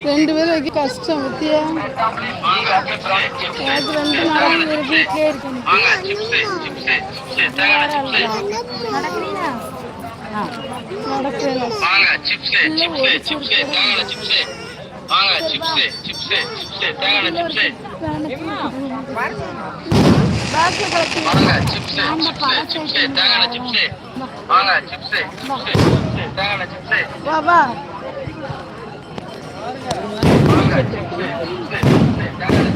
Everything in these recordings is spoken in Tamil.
ரெண்டு பேரும் வைக்க கஷ்டம் பத்தியா? எனக்கு ரெண்டு நாளைக்கு ஒரு வீட்லயே இருக்கணும். நடக்கிறேன். வாங்க சிப்ஸ் தேங்காய் சிப்ஸ் சிப்ஸ் வாங்க சிப்ஸ் தேங்காய்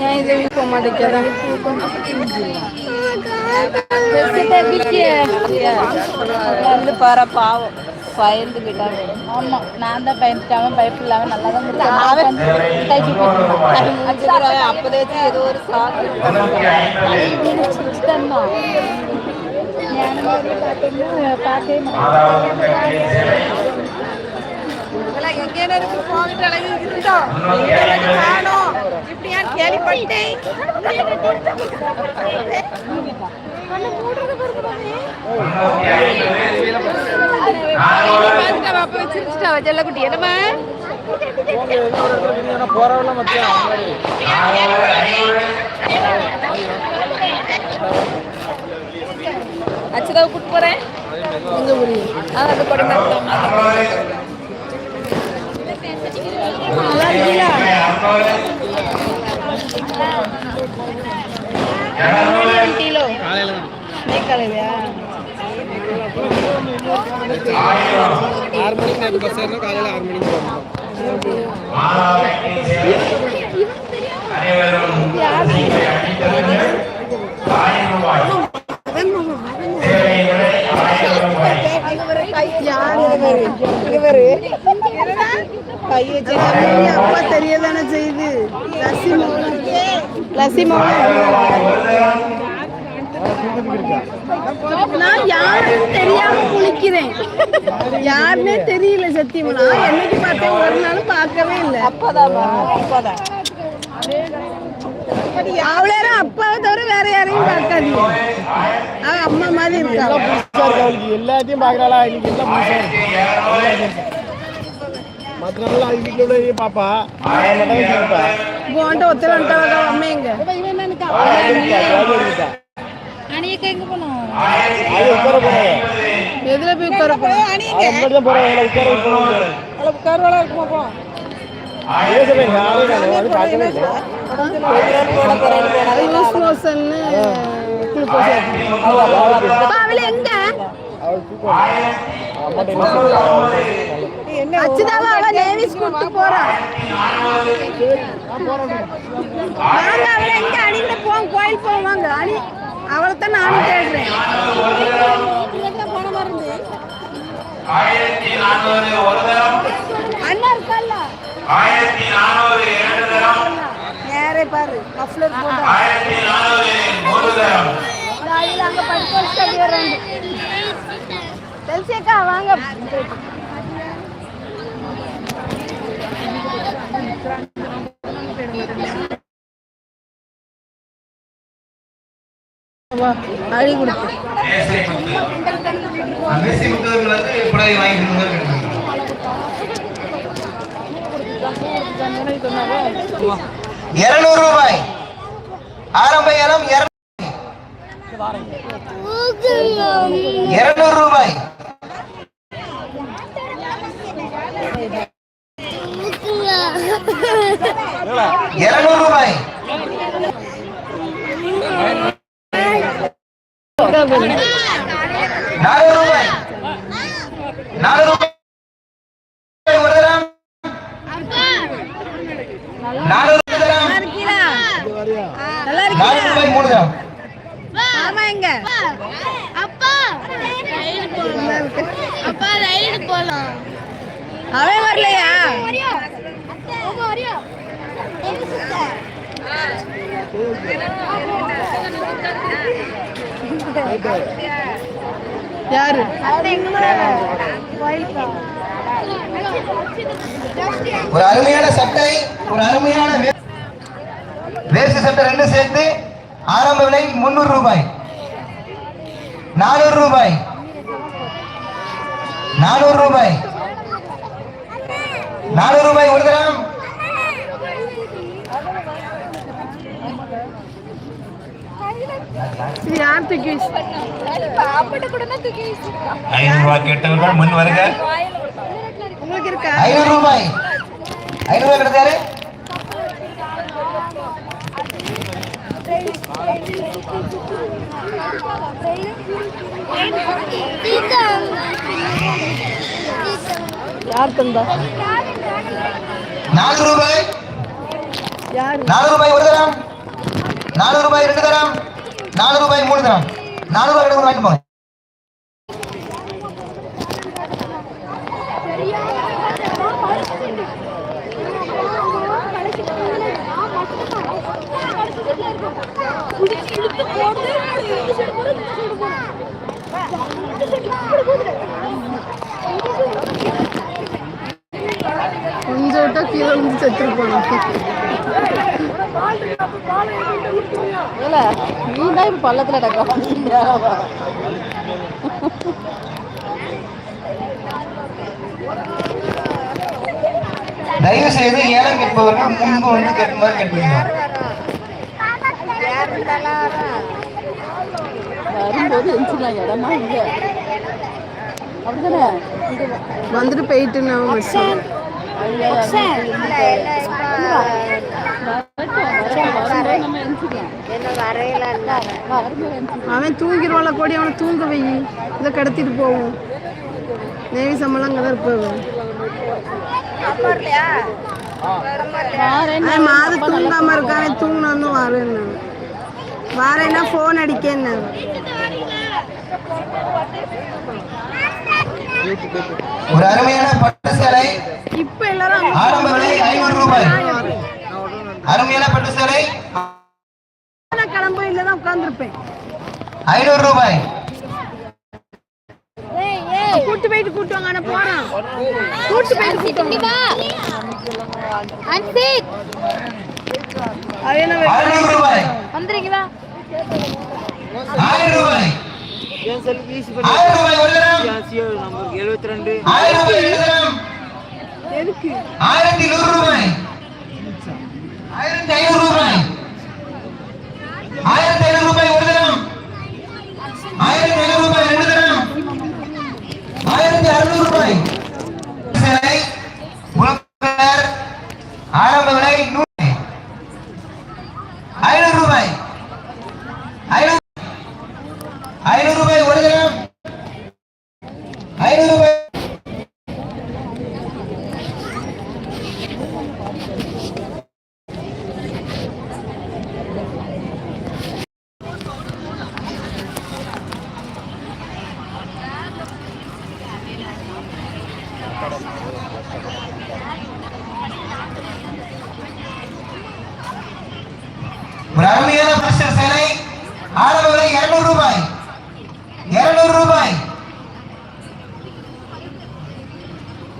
ஏன் இது போக மாட்டேங்கிறேன் வந்து பாரு பாவம் பயந்துக்கிட்டாங்க ஆமா நான் தான் பயந்துட்டாம பயப்படாம நல்லா தான் அவன் ஏதோ ஒரு சாக்கு முன்னூத்தி ஐம்பது மாதாவுக்கு கல்வி சேவை முன்னூத்தி என்னமா அச்சுதாவை கூட்டு எங்க ஊரு அது அறுநூறு அறுநூறு இருநூறு கிலோ ஆயிரம் ஆறு மணிக்கு பஸ் ஏறினா காலையில் ஆறு மணிக்கு போகணும் அனைவரும் சீட்டை அடித்தவர்கள் ஆயிரம் ரூபாய் சேவை விலை ஆயிரம் ரூபாய் கை வச்சு அப்பா தெரியதானே செய்யுது லசி மௌனம் நான் யாருன்னு தெரியாம குளிக்கிறேன். யாருன்னே தெரியல சத்தியமா. நான் என்னைக்கு பார்த்தேன் ஒரு நாளும் பார்க்கவே இல்லை. அவ்வளோ அப்பாவை தவிர வேற யாரையும் பார்க்காதீங்க. அம்மா மாதிரி இருக்கா? அவளுக்கு எல்லாத்தையும் பார்க்கறாளா இன்னைக்கு எல்லாம் இருக்கு மற்ற நாள் அது வீட்டில் உள்ள பாப்பா வச்சுருப்பா போன்ட்ட ஒத்தர வந்துட்டா அம்மா எங்க அணியக்கா எங்க போனோம் அது உட்கார போறாங்க எதுல போய் உட்கார போறோம் அது மட்டும் தான் போறாங்க உட்கார போறாங்க உட்காரவளா இருக்குமாப்பா பேசுறேன் நானும் அது பார்க்கவே இல்லை அது லூஸ் மோஷன்னு அப்பா, அவள எங்க அச்சுதாவா அவ நேவிஸ் கூட்டு போறா. வாங்க அவள எங்க அணிந்த போவோம் கோயில் போவோம் வாங்க. அணி அவளை தான் நானும் தேடுறேன். போன மருந்து ஆயிரத்தி நானூறு ஒரு தரம் அண்ணா இருக்கல்ல? ஆயிரத்தி நானூறு இரண்டு தரம் நேரே பாரு மஃப்ளர் போட்டு. ஆயிரத்தி நானூறு மூன்று தரம். அங்கே படிக்க வச்சு அப்படியே ரெண்டு தெரிசேக்கா வாங்க. கொடுத்து. இருநூறு ரூபாய். ஆரம்ப இடம் இருநூறு ரூபாய். இருநூறு ரூபாய் நாலு ரூபாய் நாலு ரூபாய் ஒரு தரம் நானூறு தரம் நல்லா ரூபாய் மூணு தரம் ஆமா எங்க அப்பா அப்பா ரைடு போலாம் அவன் வரலையா யாரு? ஒரு அருமையான சட்டை ஒரு அருமையான வே- சட்டை ரெண்டும் சேர்த்து ஆரம்ப விலை முன்னூறு ரூபாய். நானூறு ரூபாய். நானூறு ரூபாய். நானூறு ரூபாய் ஒரு தடவை இது யார் தூக்கி? ஐநூறு ரூபாய் கேட்டவர்கள் முன் வருக. உங்களுக்கு இருக்கா? ஐநூறு ரூபாய். ஐநூறு ரூபாய் கிடைச்சாரு? யார் தந்தா நானூறு ரூபாய். யாரு? நானூறு ரூபாய் ஒரு தரம் நானூறு ரூபாய் ரெண்டு தரம் நானூறு ரூபாய் மூணு தரம். நானூறு ரூபாய் கிடைக்கும் வாங்கிட்டு போங்க. கொஞ்சம் விட்டா கீழே வந்து செத்துருப்போம் போனோம் நீ தான் இப்போ பள்ளத்தில் டக்கா தயவு செய்து ஏலம் கேட்பவர்கள் முன்பு வந்து கேட்குமாறு கேட்பீங்க வரும்போது எரிச்சுனா இடமா இங்கே அப்படிதானே வந்துட்டு போயிட்டு நான் மச்சான். ஐயா, வரும்போது நம்ம எரிச்சுக்கலாம் வரும்போது எரிச்சுக்கலாம் அவன் தூங்கிடுவான்ல கோடி அவனை தூங்க வை. இதை கடத்திட்டு போவோம். நேவி சம்பளம் அங்கே தான் இருப்பாங்க மாது தூங்காம இருக்கான். தூங்கினான்னு வரேன் வரேன்னா ஃபோன் அடிக்கேன்னு ஒரு அருமையான பட்டு சேலை. இப்ப எல்லாரும் ஆரம்ப விலை ஐநூறு ரூபாய். அருமையான பட்டு ஐநூறு ரூபாய். கூட்டு போயிட்டு கூட்டு வாங்க நான் போறேன் கூட்டு போயிட்டு கூட்டு வாங்க. அன்சித். வே- அறுநூறு ரூபாய் வந்துறீங்களா ஆயிரம் ரூபாய். என் செல்ஃபி ஈஸி ஆயிரம் ரூபாய் ஒரு தரம் நம்பர் எழுபத்தி ரெண்டு ஆயிரம் ரூபாய் ரெண்டு தரம் எதுக்கு? ஆயிரத்தி நூறு ரூபாய். ஆயிரத்தி ஐநூறு ரூபாய் ஆயிரத்தி ஐநூறு ரூபாய் ஒரு தரம் ஆயிரத்தி ஐநூறு ரூபாய் ரெண்டு தரம் ஆயிரத்தி அறுநூறு ரூபாய் சேலை உலகர் ஆரம்ப விலை நூறு ஐநூறு ரூபாய் ஐநூறு ஐநூறு ரூபாய் ஒரு கிராம் ஐநூறு ரூபாய் ஒரு அருமையான பரிசல் சேலை ஆரம்ப விலை இருநூறு ரூபாய் இருநூறு ரூபாய்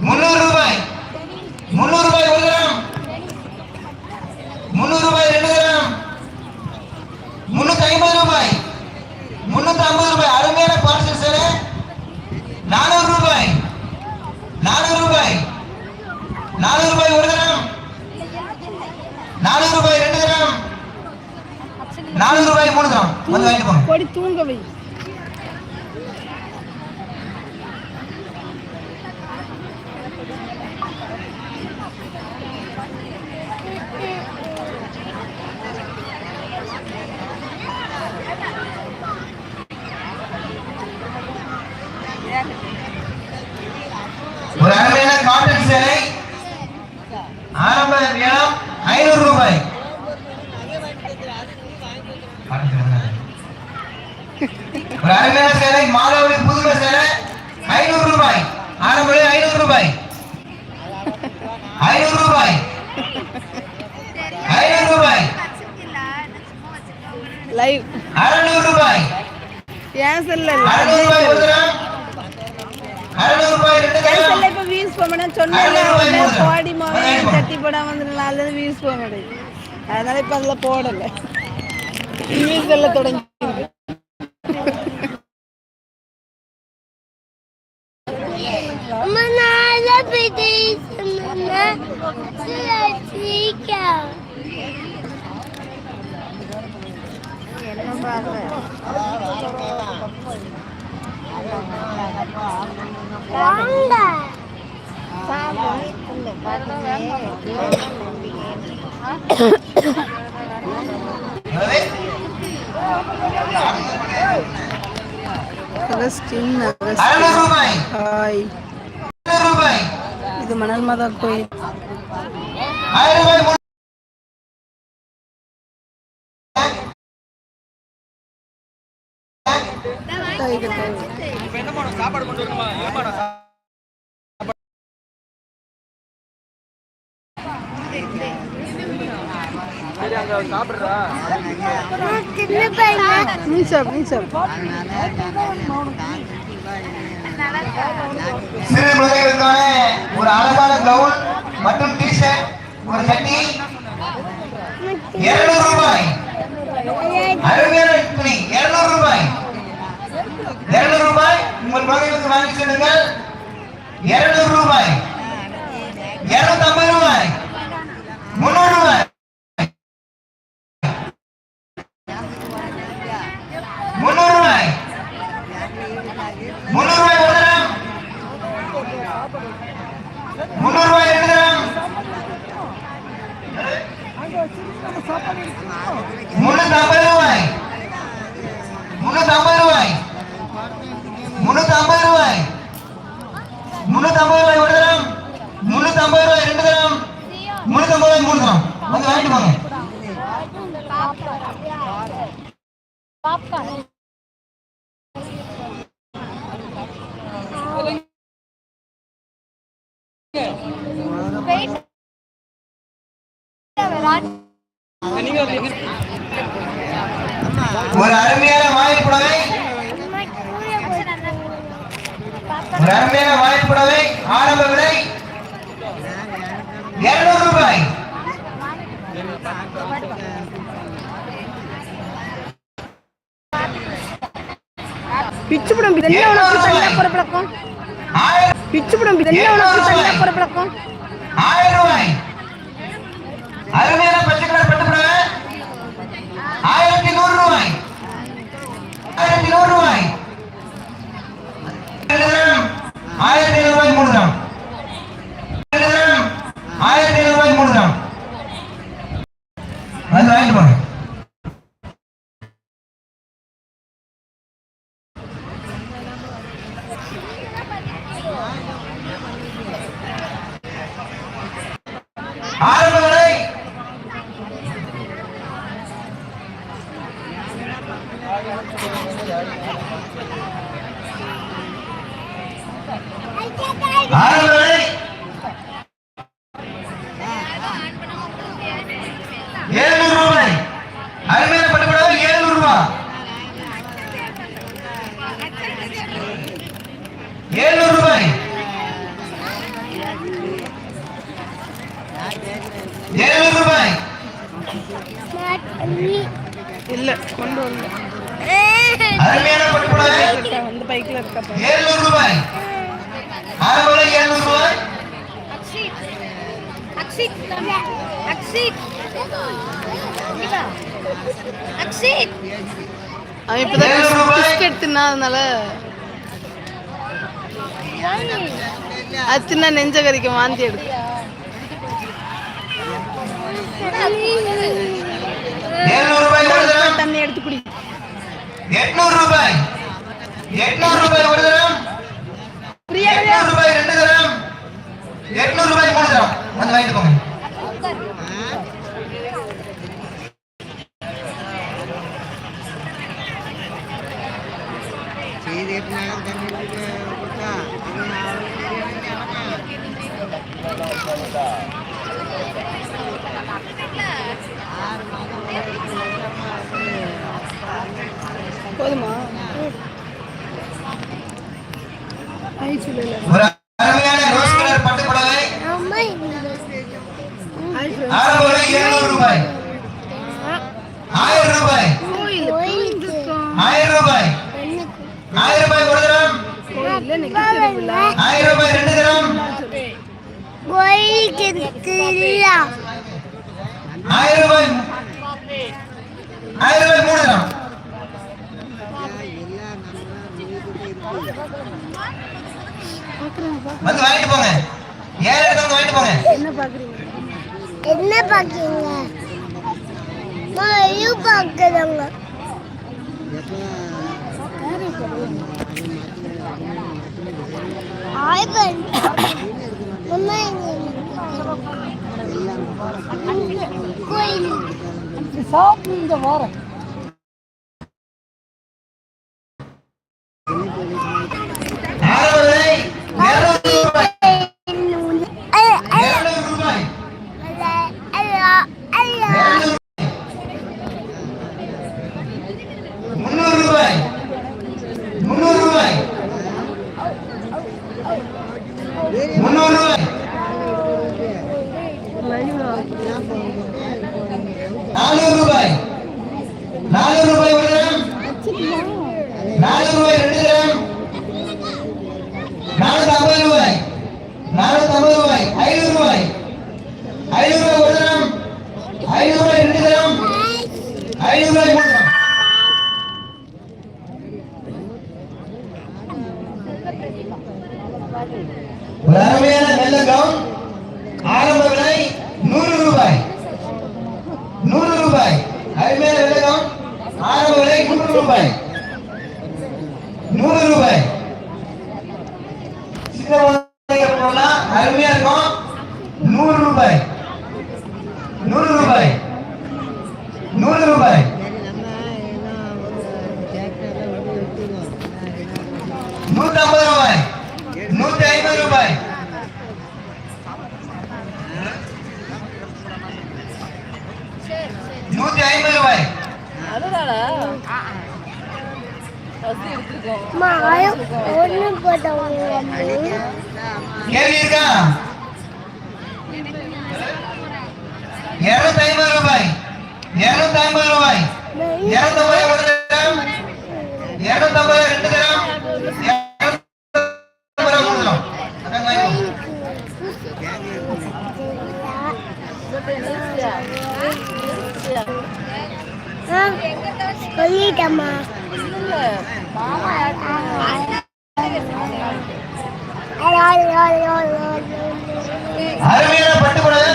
முன்னூறு ரூபாய் முன்னூறு ரூபாய் ஒரு கிராம் முன்னூறு ரூபாய் ரெண்டு கிராம் முன்னூத்தி ஐம்பது ரூபாய் முன்னூத்தி ஐம்பது ரூபாய் அருமையான பார்சல் சேலை நானூறு ரூபாய் நானூறு ரூபாய் நானூறு ரூபாய் ஒரு கிராம் நானூறு ரூபாய் ரெண்டு கிராம் நானூறு ரூபாய் மூணு கிராம் வந்து வாங்கிட்டு போங்க கொடி தூங்க வை ஒரு அருமையான காட்டன் சேலை ஆரம்ப விலம் ஐநூறு ரூபாய் ஒரு அருமையான சேலை மாதவரி புதுமை சேலை ஐநூறு ரூபாய் ஆரம்ப விலை ஐநூறு ரூபாய் ஐநூறு ரூபாய் ஐநூறு ரூபாய் லைவ் அறுநூறு ரூபாய் ஏன் செல்ல அறுநூறு ரூபாய் ஒரு கிராம் அறுநூறு ரூபாய் ரெண்டு இப்ப உடனே போடுங்க. கோடி மோகன் அறுநூறு. தட்டி போடாம வந்துடலாம் அதுல போக மாட்டேங்குது அதனால இப்ப அதுல போடல. எல்லாம் தொடங்கி போயிட்டு சொன்னேன் சீக்கிரம் வாங்க ஸ்கின் அறுநூறு ரூபாய் ஹாய் இது மணல் மாதா கோயில். ஆயிரம் ரூபாய் மூணு சின்ன பையன் நீ சாப் நீ சாப் சிறு குழந்தைகளுக்கான ஒரு அழகான கவுன் மற்றும் டி-ஷர்ட் ஒரு சட்டி. இருநூறு ரூபாய். அருமையான துணி இருநூறு ரூபாய். இருநூறு ரூபாய் உங்கள் குழந்தைகளுக்கு வாங்கி செல்லுங்கள். இருநூறு ரூபாய். இருநூத்தி ஐம்பது ரூபாய். முன்னூறு ரூபாய். முன்னூறு ரூபாய். முன்னூறு ரூபாய் ஒரு கிராம் முன்னூறு ரூபாய் ரெண்டு கிராம் முன்னூத்தி ஐம்பது ரூபாய். முன்னூத்தி ரூபாய் ஒரு கிராம் முன்னூத்தி ஐம்பது ரூபாய் ரெண்டு கிராம் முன்னூத்தி ஐம்பது ரூபாய் மூணு கிராம் வந்து வாங்கிட்டு போங்க ஒரு அருமையான வாய்ப்புடவை ஒரு அருமையான வாய்ப்புடவை ஆரம்ப விலை இருநூறு ரூபாய். பிச்சுப்படம் இதென்ன உனக்கு தனியா போற பழக்கம் ஆயிரம் பிச்சுப்படம் இதென்ன உனக்கு தனியா போற பழக்கம் ஆயிரம் ரூபாய். அருமையான பச்சை கலர் பட்டு புடவை ஆயிரத்தி நூறு ரூபாய். எழுநூறு ரூபாய். ஆறுமலை எழுநூறு ரூபாய். அக்ஷித். அவன் இப்பதான் பிஸ்கெட் தின்னாதனால அது தின்னா நெஞ்ச கறிக்கு வாந்தி எடுக்கும் தண்ணி எடுத்து குடி. எட்நூறு ரூபாய். எட்நூறு ரூபாய் ஒரு தரம். எட்நூறு ரூபாய் ரெண்டு தரம். எட்நூறு ரூபாய் மூணு தரம். வந்து வாங்கிட்டு போங்க போதுமா? जय झूलेलाल வந்து வாங்கிட்டு போங்க. ஏழை எடுத்தவங்க வாங்கிட்டு போங்க. என்ன பாக்குறீங்க? என்ன பாக்குறீங்க? மயு பாக்குறவங்க. ஆய்பன் மம்மா கோயில் சாப்பிட்டு வாரம் கேள்வி இருக்கா? இருநூத்தி ஐம்பது ரூபாய். இருநூத்தி ஐம்பது ரூபாய் இருநூத்தி ஐம்பது ஒரு கிராம் இருநூத்தி ஐம்பது ரெண்டு கிராம் சொல்லிட்டம்மா. அருமையான பட்டுக்குழந்தை